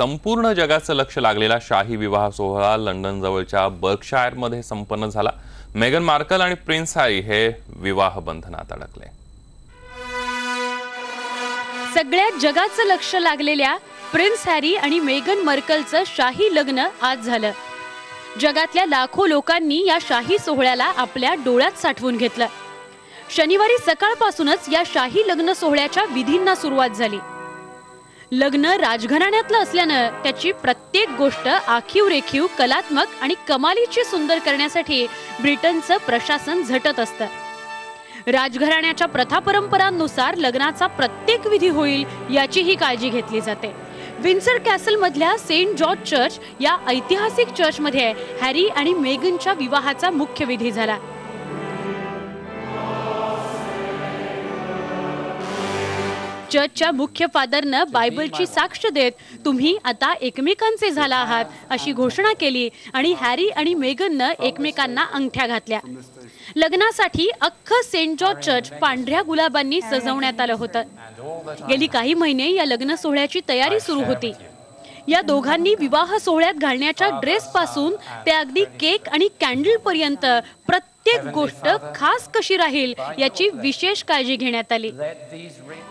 संपूर्ण जगाचं लक्ष लागलेला शाही विवाह सोहळा लंडन जवळच्या बर्कशायरमध्ये संपन्न झाला. मेगन मार्कल आणि प्रिन्स हॅरी हे विवाह बंधनात अडकले. सगळ्या जगाचं लक्ष लागलेल्या प्रिन्स हॅरी आणि मेगन मर्कलचं शाही लग्न आज झालं. जगातल्या लाखो लोकांनी या शाही सोहळ्याला आपल्या डोळ्यात साठवून घेतलं. शनिवारी सकाळपासूनच या शाही लग्न सोहळ्याच्या विधींना सुरुवात झाली. लग्न राजघराण्यातलं असल्यानं त्याची प्रत्येक गोष्ट आखीव रेखीव कलात्मक आणि कमालीची सुंदर करण्यासाठी ब्रिटनचं प्रशासन झटत असतं. राजघराण्याच्या प्रथा परंपरांनुसार लग्नाचा प्रत्येक विधी होईल याचीही काळजी घेतली जाते. विन्सर कॅसल मधल्या सेंट जॉर्ज चर्च या ऐतिहासिक चर्चमध्ये हॅरी आणि मेगनच्या विवाहाचा मुख्य विधी झाला. चर्चच्या मुख्य फादरनं बायबलची साक्ष देत तुम्ही आता एकमेकांचे झाला आहात अशी घोषणा केली आणि हॅरी आणि मेगननं एकमेकांना अंगठ्या घातल्या. लग्नासाठी अख्खं सेंट जॉर्ज चर्च पांढऱ्या गुलाबांनी सजवण्यात आलं होतं. गेली काही महिने या लग्न सोहळ्याची तयारी सुरू होती. या दोघांनी विवाह सोहळ्यात घालण्याच्या ड्रेस पासून ते अगदी केक आणि कॅन्डल पर्यंत. प्रत्येक गोष्ट खास कशी राहील याची विशेष काळजी घेण्यात आली.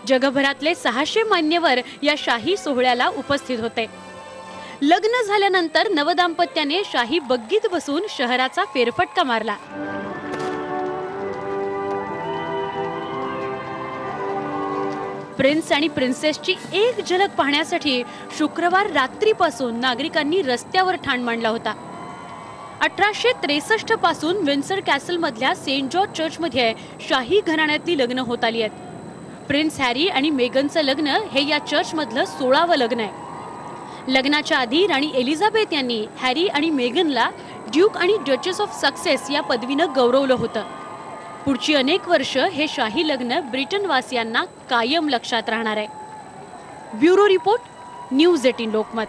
जगभरातले सहाशे मान्यवर या शाही सोहळ्याला उपस्थित होते. लग्न झाल्यानंतर नवदाम्पत्याने शाही बग्गीत बसून शहराचा फेरफटका मारला. प्रिन्स आणि प्रिन्सेसची एक झलक पाहण्यासाठी शुक्रवार रात्रीपासून नागरिकांनी रस्त्यावर ठाण मांडला होता. अठराशे त्रेसष्टपासून विन्सर कॅसलमधल्या सेंट जॉर्ज चर्चमध्ये शाही घराण्यातली लग्न होत आली आहेत. प्रिन्स हॅरी आणि मेगनचं लग्न हे या चर्चमधलं सोळावं लग्न आहे. लग्नाच्या आधी राणी एलिझाबेथ यांनी हॅरी आणि मेगनला ड्यूक आणि डचेस ऑफ सक्सेस या पदवीनं गौरवलं होतं. पुढची अनेक वर्ष हे शाही लग्न ब्रिटनवासियांना कायम लक्षात राहणार आहे. Bureau report news eighteen Lokmat.